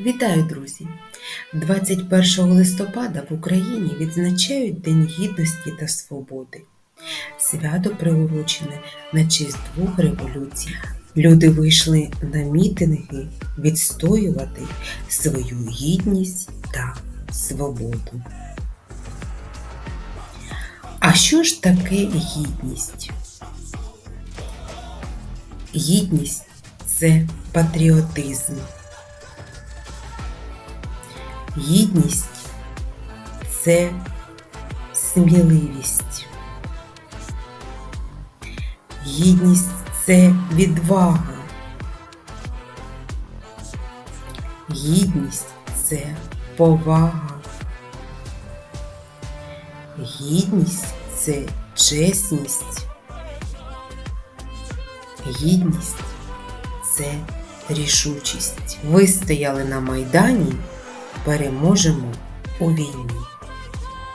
Вітаю, друзі! 21 листопада в Україні відзначають День Гідності та Свободи. Свято приурочене на честь двох революцій. Люди вийшли на мітинги відстоювати свою гідність та свободу. А що ж таке гідність? Гідність це патріотизм. Гідність це сміливість. Гідність це відвага. Гідність це повага. Гідність це чесність. Гідність це рішучість. Ви стояли на Майдані, переможемо у війні.